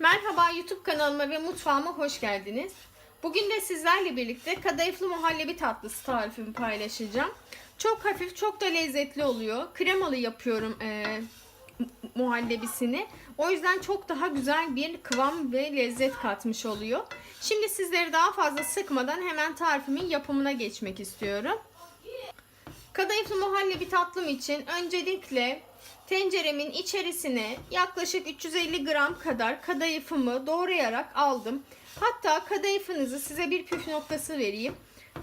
Merhaba YouTube kanalıma ve mutfağıma hoş geldiniz. Bugün de sizlerle birlikte kadayıflı muhallebi tatlısı tarifimi paylaşacağım. Çok hafif, çok da lezzetli oluyor. Kremalı yapıyorum e, muhallebisini. O yüzden çok daha güzel bir kıvam ve lezzet katmış oluyor. Şimdi sizleri daha fazla sıkmadan hemen tarifimin yapımına geçmek istiyorum. Kadayıflı muhallebi tatlım için öncelikle tenceremin içerisine yaklaşık 350 gram kadar kadayıfımı doğrayarak aldım. Hatta kadayıfınızı size bir püf noktası vereyim.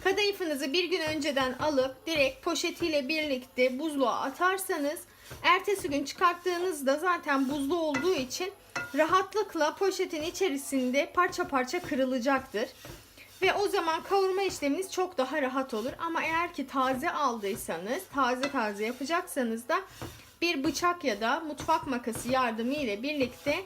Kadayıfınızı bir gün önceden alıp direkt poşetiyle birlikte buzluğa atarsanız ertesi gün çıkarttığınızda zaten buzlu olduğu için rahatlıkla poşetin içerisinde parça parça kırılacaktır. Ve o zaman kavurma işleminiz çok daha rahat olur. Ama eğer ki taze aldıysanız, taze taze yapacaksanız da bir bıçak ya da mutfak makası yardımı ile birlikte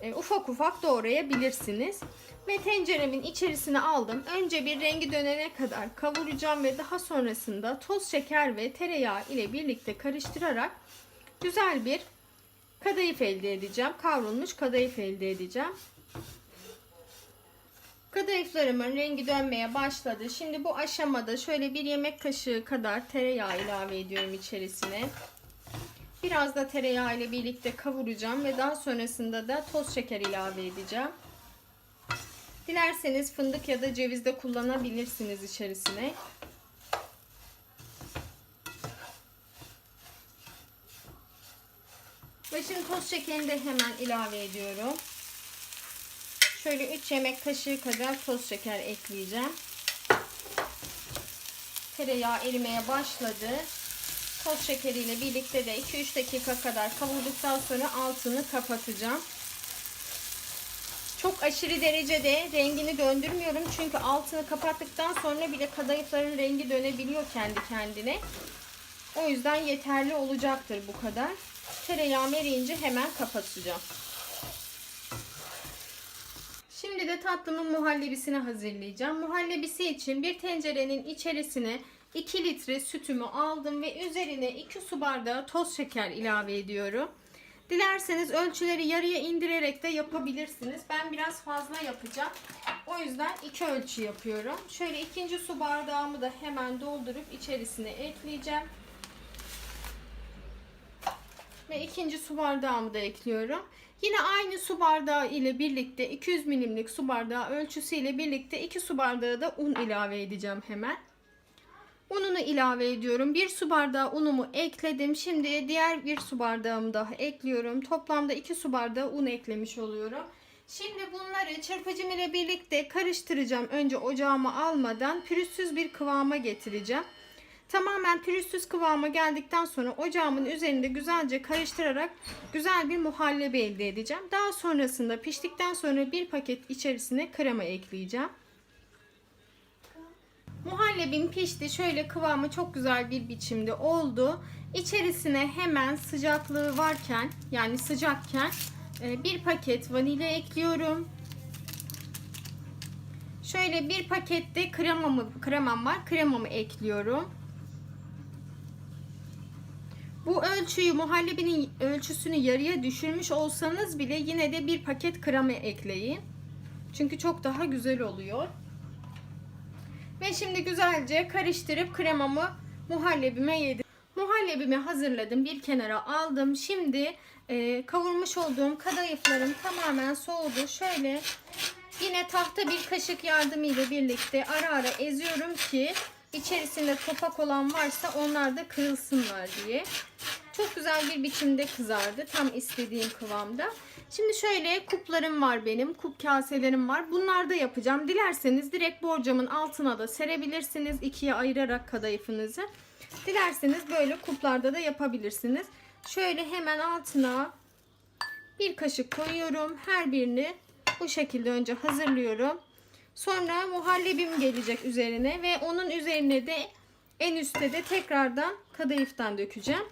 e, ufak ufak doğrayabilirsiniz. Ve tenceremin içerisine aldım. Önce bir rengi dönene kadar kavuracağım ve daha sonrasında toz şeker ve tereyağı ile birlikte karıştırarak güzel bir kadayıf elde edeceğim. Kavrulmuş kadayıf elde edeceğim. Kadayıflarımın rengi dönmeye başladı. Şimdi bu aşamada şöyle bir yemek kaşığı kadar tereyağı ilave ediyorum içerisine. Biraz da tereyağı ile birlikte kavuracağım ve daha sonrasında da toz şeker ilave edeceğim. Dilerseniz fındık ya da ceviz de kullanabilirsiniz içerisine. Ve şimdi toz şekerini de hemen ilave ediyorum. Şöyle 3 yemek kaşığı kadar toz şeker ekleyeceğim. Tereyağı erimeye başladı. Toz şekeriyle birlikte de 2-3 dakika kadar kavurduktan sonra altını kapatacağım. Çok aşırı derecede rengini döndürmüyorum. Çünkü altını kapattıktan sonra bile kadayıfların rengi dönebiliyor kendi kendine. O yüzden yeterli olacaktır bu kadar. Tereyağı eriyince hemen kapatacağım. Şimdi de tatlımın muhallebisini hazırlayacağım. Muhallebisi için bir tencerenin içerisine 2 litre sütümü aldım ve üzerine 2 su bardağı toz şeker ilave ediyorum. Dilerseniz ölçüleri yarıya indirerek de yapabilirsiniz. Ben biraz fazla yapacağım. O yüzden iki ölçü yapıyorum. Şöyle ikinci su bardağımı da hemen doldurup içerisine ekleyeceğim. Ve ikinci su bardağımı da ekliyorum. Yine aynı su bardağı ile birlikte 200 milimlik su bardağı ölçüsü ile birlikte 2 su bardağı da un ilave edeceğim hemen. Ununu ilave ediyorum. 1 su bardağı unumu ekledim. Şimdi diğer bir su bardağımı daha ekliyorum. Toplamda 2 su bardağı un eklemiş oluyorum. Şimdi bunları çırpıcım ile birlikte karıştıracağım. Önce ocağıma almadan pürüzsüz bir kıvama getireceğim. Tamamen pürüzsüz kıvama geldikten sonra ocağımın üzerinde güzelce karıştırarak güzel bir muhallebi elde edeceğim. Daha sonrasında piştikten sonra bir paket içerisine krema ekleyeceğim. Muhallebim pişti. Şöyle kıvamı çok güzel bir biçimde oldu. İçerisine hemen sıcaklığı varken yani sıcakken e, bir paket vanilya ekliyorum. Şöyle bir pakette kremamı, kremam var. Kremamı ekliyorum. Bu ölçüyü muhallebinin ölçüsünü yarıya düşürmüş olsanız bile yine de bir paket krema ekleyin. Çünkü çok daha güzel oluyor. Ve şimdi güzelce karıştırıp kremamı muhallebime yedim. Muhallebimi hazırladım. Bir kenara aldım. Şimdi e, kavurmuş olduğum kadayıflarım tamamen soğudu. Şöyle yine tahta bir kaşık yardımıyla birlikte ara ara eziyorum ki içerisinde topak olan varsa onlar da kırılsınlar diye. Çok güzel bir biçimde kızardı. Tam istediğim kıvamda. Şimdi şöyle kuplarım var benim. Kup kaselerim var. Bunlarda yapacağım. Dilerseniz direkt borcamın altına da serebilirsiniz. ikiye ayırarak kadayıfınızı. Dilerseniz böyle kuplarda da yapabilirsiniz. Şöyle hemen altına bir kaşık koyuyorum. Her birini bu şekilde önce hazırlıyorum. Sonra muhallebim gelecek üzerine ve onun üzerine de en üstte de tekrardan kadayıftan dökeceğim.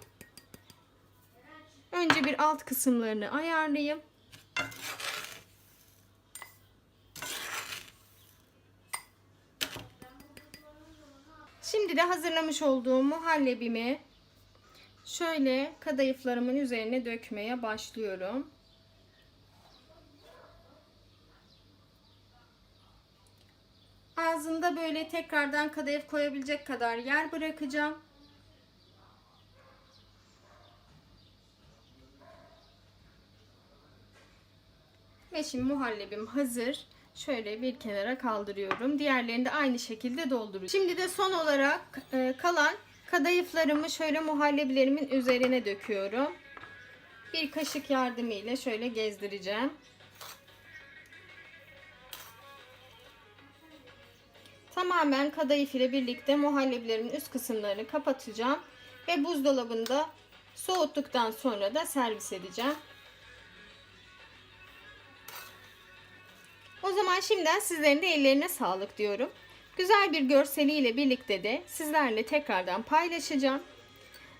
Önce bir alt kısımlarını ayarlayayım. Şimdi de hazırlamış olduğum muhallebimi şöyle kadayıflarımın üzerine dökmeye başlıyorum. Ağzında böyle tekrardan kadayıf koyabilecek kadar yer bırakacağım. Ve şimdi muhallebim hazır. Şöyle bir kenara kaldırıyorum. Diğerlerini de aynı şekilde dolduruyorum. Şimdi de son olarak e, kalan kadayıflarımı şöyle muhallebilerimin üzerine döküyorum. Bir kaşık yardımıyla şöyle gezdireceğim. Tamamen kadayıf ile birlikte muhallebilerimin üst kısımlarını kapatacağım. Ve buzdolabında soğuttuktan sonra da servis edeceğim. O zaman şimdiden sizlerin de ellerine sağlık diyorum. Güzel bir görseliyle birlikte de sizlerle tekrardan paylaşacağım.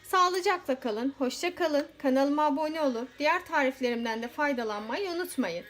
Sağlıcakla kalın, hoşça kalın. Kanalıma abone olup diğer tariflerimden de faydalanmayı unutmayın.